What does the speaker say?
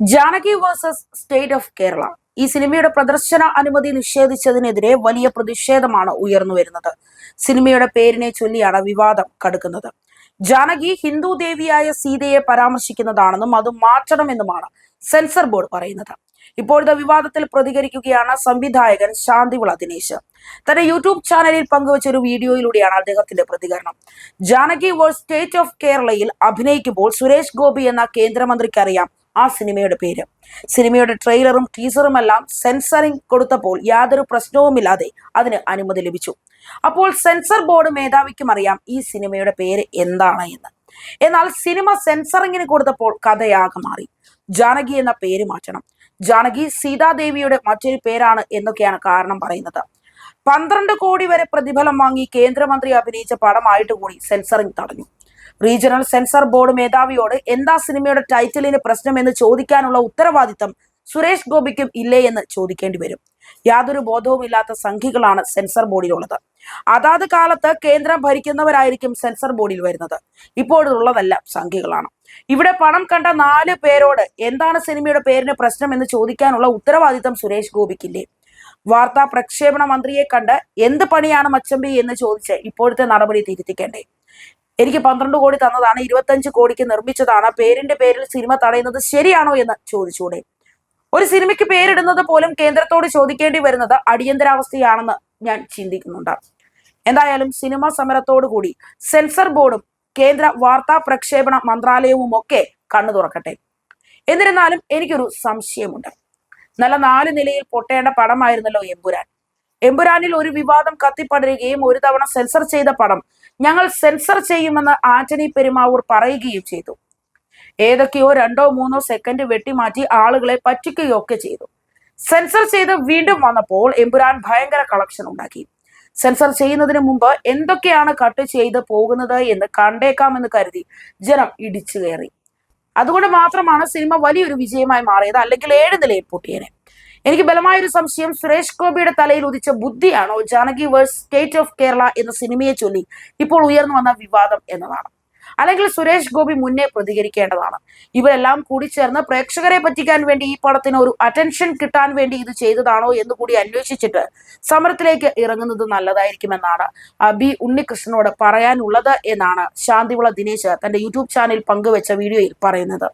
Janaki versus state of Kerala. ഈ സിനിമയുടെ പ്രദർശന അനുമതി നിഷേധിച്ചതിനെതിരെ വലിയ പ്രതിഷേധമാണ് ഉയർന്നു വരുന്നത്. സിനിമയുടെ പേരിനെ ചൊല്ലിയാണ് വിവാദം കടുക്കുന്നത്. ജാനകി ഹിന്ദു ദേവിയായ സീതയെ പരാമർശിക്കുന്നതാണെന്നും അത് മാറ്റണമെന്നുമാണ് സെൻസർ ബോർഡ് പറയുന്നത്. ഇപ്പോഴത്തെ വിവാദത്തിൽ പ്രതികരിക്കുകയാണ് സംവിധായകൻ ശാന്തിവിള ദിനേശ്. തന്റെ യൂട്യൂബ് ചാനലിൽ പങ്കുവച്ച ഒരു വീഡിയോയിലൂടെയാണ് അദ്ദേഹത്തിന്റെ പ്രതികരണം. ജാനകി വേഴ്സ് സ്റ്റേറ്റ് ഓഫ് കേരളയിൽ അഭിനയിക്കുമ്പോൾ സുരേഷ് ഗോപി എന്ന കേന്ദ്രമന്ത്രിക്കറിയാം. ആ സിനിമയുടെ പേര്. സിനിമയുടെ ട്രെയിലറും ടീസറും എല്ലാം സെൻസറിംഗ് കൊടുത്തപ്പോൾ യാതൊരു പ്രശ്നവുമില്ലാതെ അതിന് അനുമതി ലഭിച്ചു. അപ്പോൾ സെൻസർ ബോർഡ് മേധാവിക്കും അറിയാം ഈ സിനിമയുടെ പേര് എന്താണ് എന്ന്. എന്നാൽ സിനിമ സെൻസറിങ്ങിന് കൊടുത്തപ്പോൾ കഥയാകെ മാറി. ജാനകി എന്ന പേര് മാറ്റണം. ജാനകി സീതാദേവിയുടെ മറ്റൊരു പേരാണ് എന്നൊക്കെയാണ് കാരണം പറയുന്നത്. പന്ത്രണ്ട് കോടി വരെ പ്രതിഫലം വാങ്ങി കേന്ദ്രമന്ത്രി അഭിനയിച്ച പടമായിട്ട് കൂടി സെൻസറിംഗ് തടഞ്ഞു. റീജിയണൽ സെൻസർ ബോർഡ് മേധാവിയോട് എന്താ സിനിമയുടെ ടൈറ്റിലിന് പ്രശ്നമെന്ന് ചോദിക്കാനുള്ള ഉത്തരവാദിത്തം സുരേഷ് ഗോപിക്കും ഇല്ലേ എന്ന് ചോദിക്കേണ്ടി വരും. യാതൊരു ബോധവുമില്ലാത്ത സംഖ്യകളാണ് സെൻസർ ബോർഡിലുള്ളത്. അതാത് കാലത്ത് കേന്ദ്രം ഭരിക്കുന്നവരായിരിക്കും സെൻസർ ബോർഡിൽ വരുന്നത്. ഇപ്പോഴുള്ളതല്ല സംഖ്യകളാണ് ഇവിടെ പണം കണ്ട നാല് പേരോട് എന്താണ് സിനിമയുടെ പേരിന് പ്രശ്നം എന്ന് ചോദിക്കാനുള്ള ഉത്തരവാദിത്തം സുരേഷ് ഗോപിക്കില്ലേ? വാർത്താ പ്രക്ഷേപണ മന്ത്രിയെ കണ്ട് എന്ത് പണിയാണ് മച്ചമ്പി എന്ന് ചോദിച്ച് ഇപ്പോഴത്തെ നടപടി തിരുത്തിക്കേണ്ടേ? എനിക്ക് പന്ത്രണ്ട് കോടി തന്നതാണ് ഇരുപത്തഞ്ച് കോടിക്ക് നിർമ്മിച്ചതാണ് പേരിന്റെ പേരിൽ സിനിമ തടയുന്നത് ശരിയാണോ എന്ന് ചോദിച്ചൂടെ. ഒരു സിനിമയ്ക്ക് പേരിടുന്നത് പോലും കേന്ദ്രത്തോട് ചോദിക്കേണ്ടി വരുന്നത് അടിയന്തരാവസ്ഥയാണെന്ന് ഞാൻ ചിന്തിക്കുന്നുണ്ട്. എന്തായാലും സിനിമാ സമരത്തോടുകൂടി സെൻസർ ബോർഡും കേന്ദ്ര വാർത്താ പ്രക്ഷേപണ മന്ത്രാലയവും ഒക്കെ കണ്ണു തുറക്കട്ടെ. എന്നിരുന്നാലും എനിക്കൊരു സംശയമുണ്ട്. നല്ല നാല് നിലയിൽ പൊട്ടേണ്ട പടമായിരുന്നല്ലോ എമ്പുരാൻ. എമ്പുരാനിൽ ഒരു വിവാദം കത്തിപ്പടരുകയും ഒരു തവണ സെൻസർ ചെയ്ത പടം ഞങ്ങൾ സെൻസർ ചെയ്യുമെന്ന് ആന്റണി പെരുമാവൂർ പറയുകയും ചെയ്തു. ഏതൊക്കെയോ രണ്ടോ മൂന്നോ സെക്കൻഡ് വെട്ടിമാറ്റി ആളുകളെ പറ്റിക്കുകയൊക്കെ ചെയ്തു. സെൻസർ ചെയ്ത് വീണ്ടും വന്നപ്പോൾ എമ്പുരാൻ ഭയങ്കര കളക്ഷൻ ഉണ്ടാക്കി. സെൻസർ ചെയ്യുന്നതിന് മുമ്പ് എന്തൊക്കെയാണ് കട്ട് ചെയ്ത് പോകുന്നത് എന്ന് കണ്ടേക്കാമെന്ന് കരുതി ജനം ഇടിച്ചു കയറി. അതുകൊണ്ട് മാത്രമാണ് സിനിമ വലിയൊരു വിജയമായി മാറിയത്. അല്ലെങ്കിൽ ഏഴ് നിലയിൽ പൊട്ടിയേനെ. എനിക്ക് ബലമായൊരു സംശയം സുരേഷ് ഗോപിയുടെ തലയിൽ ഉദിച്ച ബുദ്ധിയാണോ Janaki versus state of Kerala എന്ന സിനിമയെ ചൊല്ലി ഇപ്പോൾ ഉയർന്നു വന്ന വിവാദം എന്നതാണ്. അല്ലെങ്കിൽ സുരേഷ് ഗോപി മുന്നേ പ്രതികരിക്കേണ്ടതാണ്. ഇവരെല്ലാം കൂടി ചേർന്ന് പ്രേക്ഷകരെ പറ്റിക്കാൻ വേണ്ടി ഈ പടത്തിന് ഒരു അറ്റൻഷൻ കിട്ടാൻ വേണ്ടി ഇത് ചെയ്തതാണോ എന്ന് കൂടി അന്വേഷിച്ചിട്ട് സമരത്തിലേക്ക് ഇറങ്ങുന്നത് നല്ലതായിരിക്കുമെന്നാണ് ബി ഉണ്ണികൃഷ്ണനോട് പറയാനുള്ളത് എന്നാണ് ശാന്തിവിള ദിനേശ് തന്റെ യൂട്യൂബ് ചാനൽ പങ്കുവെച്ച വീഡിയോയിൽ പറയുന്നത്.